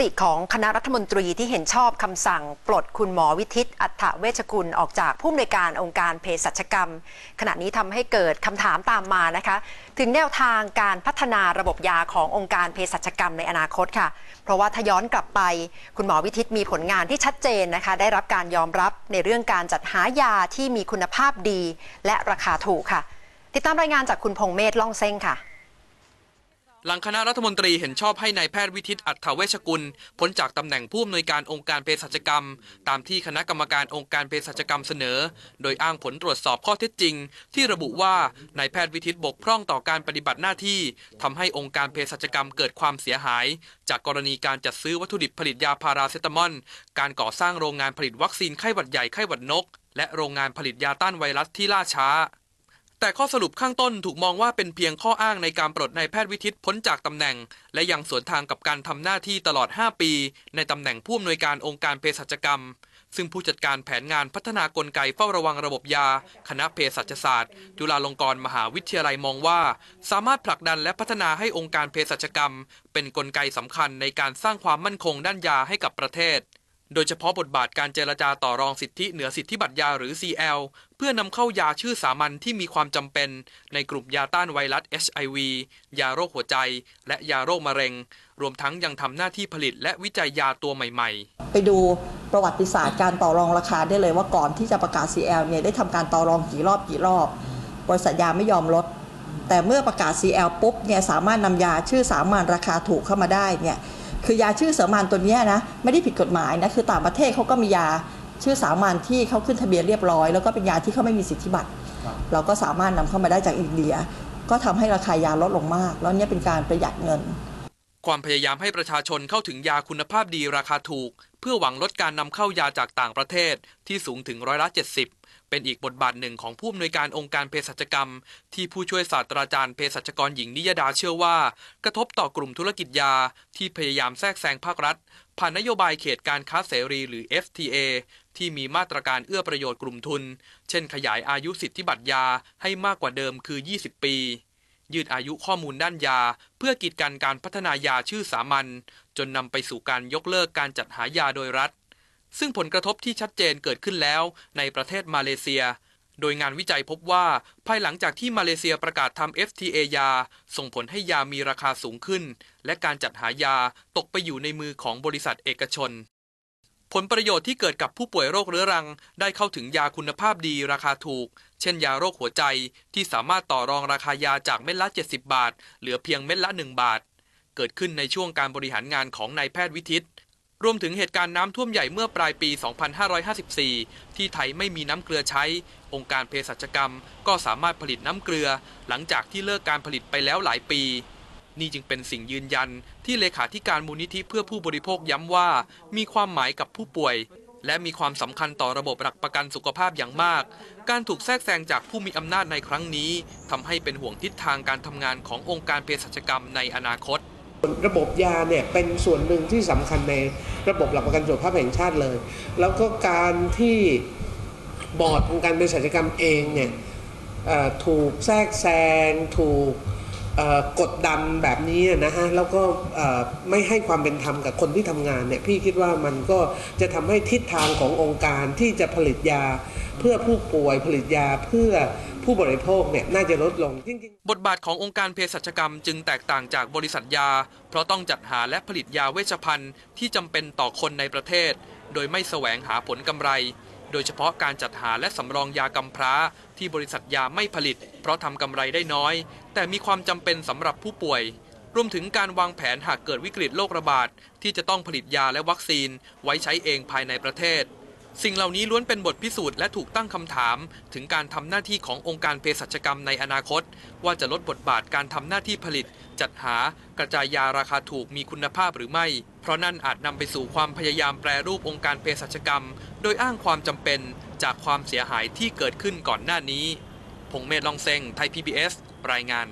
ติของคณะรัฐมนตรีที่เห็นชอบคำสั่ง ปลดคุณหมอวิทิต อัฏฐเวชกุลออกจากผู้อำนวยการองค์การเภสัชกรรม ขณะนี้ทำให้เกิดคำถามตามมานะคะ ถึงแนวทางการพัฒนาระบบยาขององค์การเภสัชกรรมในอนาคตค่ะ เพราะว่าถ้าย้อนกลับไป คุณหมอวิทิตมีผลงานที่ชัดเจนนะคะ ได้รับการยอมรับในเรื่องการจัดหายาที่มีคุณภาพดี และราคาถูกค่ะ ติดตามรายงานจากคุณพงเมธล่องเซ้งค่ะ หลังคณะรัฐมนตรีเห็นชอบให้นายแพทย์วิทิตอัฏฐเวชกุลพ้นจากตำแหน่งผู้อำนวยการองค์การเภสัชกรรม ตามที่คณะกรรมการองค์การเภสัชกรรมเสนอ โดยอ้างผลตรวจสอบข้อเท็จจริง ที่ระบุว่านายแพทย์วิทิตบกพร่องต่อการปฏิบัติหน้าที่ทำให้องค์การเภสัชกรรมเกิดความเสียหาย จากกรณีการจัดซื้อวัตถุดิบผลิตยาพาราเซตามอลการก่อสร้างโรงงานผลิตวัคซีนไข้หวัดใหญ่ไข้หวัดนก และโรงงานผลิตยาต้านไวรัสที่ล่าช้า แต่ข้อสรุปข้างต้นถูกมองว่าเป็นเพียงข้ออ้างในการปลดนายแพทย์วิทิตพ้นจากตำแหน่ง และยังสวนทางกับการทำหน้าที่ตลอด 5 ปี ในตำแหน่งผู้อำนวยการองค์การเภสัชกรรม ซึ่งผู้จัดการแผนงานพัฒนากลไกเฝ้าระวังระบบยา คณะเภสัชศาสตร์ จุฬาลงกรณ์มหาวิทยาลัยมองว่า สามารถผลักดันและพัฒนาให้องค์การเภสัชกรรม เป็นกลไกสำคัญในการสร้างความมั่นคงด้านยาให้กับประเทศ โดยเฉพาะบทบาทการเจรจาต่อรองสิทธิเหนือสิทธิบัตรยาหรือ CL เพื่อนำเข้ายาชื่อสามัญที่มีความจำเป็น ในกลุ่มยาต้านไวรัส HIV ยาโรคหัวใจ และยาโรคมะเร็ง รวมทั้งยังทำหน้าที่ผลิตและวิจัยยาตัวใหม่ๆ ไปดูประวัติศาสตร์การต่อรองราคาได้เลยว่าก่อนที่จะประกาศ CL เนี่ยได้ทำการต่อรองกี่รอบกี่รอบ บริษัทยาไม่ยอมลด แต่เมื่อประกาศ CL ปุ๊บเนี่ยสามารถนำยาชื่อสามัญราคาถูกเข้ามาได้เนี่ย คือยาชื่อสามัญตัวเนี้ยนะไม่ได้ผิดกฎหมายนะคือต่างประเทศเขาก็มียาชื่อสามัญที่เขาขึ้นทะเบียนเรียบร้อย แล้วก็เป็นยาที่เขาไม่มีสิทธิบัตรเราก็สามารถนำเข้ามาได้จากอินเดีย ก็ทำให้ราคายาลดลงมาก แล้วเนี่ยเป็นการประหยัดเงิน ความพยายามให้ประชาชนเข้าถึงยาคุณภาพดีราคาถูก เพื่อหวังลดการนำเข้ายาจากต่างประเทศที่สูงถึงร้อยละ70 เป็นอีกบทบาทหนึ่งของผู้อำนวยการองค์การเภสัชกรรม ที่ผู้ช่วยศาสตราจารย์เภสัชกรหญิงนิยดาเชื่อว่า กระทบต่อกลุ่มธุรกิจยา ที่พยายามแทรกแซงภาครัฐ ผ่านนโยบายเขตการค้าเสรีหรือ FTA ที่มีมาตรการเอื้อประโยชน์กลุ่มทุน เช่นขยายอายุสิทธิบัตรยาให้มากกว่าเดิมคือ 20 ปี ยืดอายุข้อมูลด้านยา เพื่อกีดกันการพัฒนายาชื่อสามัญจนนำไปสู่การยกเลิกการจัดหายาโดยรัฐ ซึ่งผลกระทบที่ชัดเจนเกิดขึ้นแล้วในประเทศมาเลเซีย โดยงานวิจัยพบว่า ภายหลังจากที่มาเลเซียประกาศทำ FTA ยา ส่งผลให้ยามีราคาสูงขึ้น และการจัดหายาตกไปอยู่ในมือของบริษัทเอกชน ผลประโยชน์ที่เกิดกับผู้ป่วยโรคเรื้อรัง ได้เข้าถึงยาคุณภาพดีราคาถูก เช่นยาโรคหัวใจที่สามารถต่อรองราคายาจากเม็ดละ 70 บาท เหลือเพียงเม็ดละ 1 บาท เกิดขึ้นในช่วงการบริหารงานของนายแพทย์วิทิต รวมถึงเหตุการณ์น้ำท่วมใหญ่เมื่อปลายปี 2554 ที่ไทยไม่มีน้ำเกลือใช้ องค์การเภสัชกรรม ก็สามารถผลิตน้ำเกลือ หลังจากที่เลิกการผลิตไปแล้วหลายปี นี่จึงเป็นสิ่งยืนยัน ที่เลขาธิการมูลนิธิเพื่อผู้บริโภคย้ำว่า มีความหมายกับผู้ป่วย และมีความสำคัญต่อระบบหลักประกันสุขภาพอย่างมาก การถูกแทรกแซงจากผู้มีอำนาจในครั้งนี้ทำให้เป็นห่วงทิศทางการทำงานขององค์การเภสัชกรรมในอนาคต ระบบยาเนี่ยเป็นส่วนหนึ่งที่สำคัญในระบบหลักประกันสุขภาพแห่งชาติเลย แล้วก็การที่บอร์ดองค์การเภสัชกรรมเองเนี่ยถูกแทรกแซงถูกกดดันแบบนี้นะฮะแล้วก็ไม่ให้ความเป็นธรรมกับคนที่ทำงานเนี่ยพี่คิดว่ามันก็จะทำให้ทิศทางขององค์การที่จะผลิตยา เพื่อผู้ป่วยผลิตยาเพื่อผู้บริโภคเนี่ยน่าจะลดลงจริงๆ บทบาทขององค์การเภสัชกรรมจึงแตกต่างจากบริษัทยา เพราะต้องจัดหาและผลิตยาเวชภัณฑ์ที่จำเป็นต่อคนในประเทศ โดยไม่แสวงหาผลกำไร โดยเฉพาะการจัดหาและสำรองยากำพร้า ที่บริษัทยาไม่ผลิต เพราะทำกำไรได้น้อย แต่มีความจำเป็นสำหรับผู้ป่วยรวมถึงการวางแผนหากเกิดวิกฤตโรคระบาด ที่จะต้องผลิตยาและวัคซีนไว้ใช้เองภายในประเทศ สิ่งเหล่านี้ล้วนเป็นบทพิสูจน์และถูกตั้งคำถาม ถึงการทำหน้าที่ขององค์การเภสัชกรรมในอนาคต ว่าจะลดบทบาทการทำหน้าที่ผลิต จัดหากระจายยาราคาถูกมีคุณภาพหรือไม่ เพราะนั่นอาจนำไปสู่ความพยายามแปรรูปองค์การเภสัชกรรม โดยอ้างความจำเป็นจากความเสียหายที่เกิดขึ้นก่อนหน้านี้ พงเมธลองเซงไทย PBS รายงาน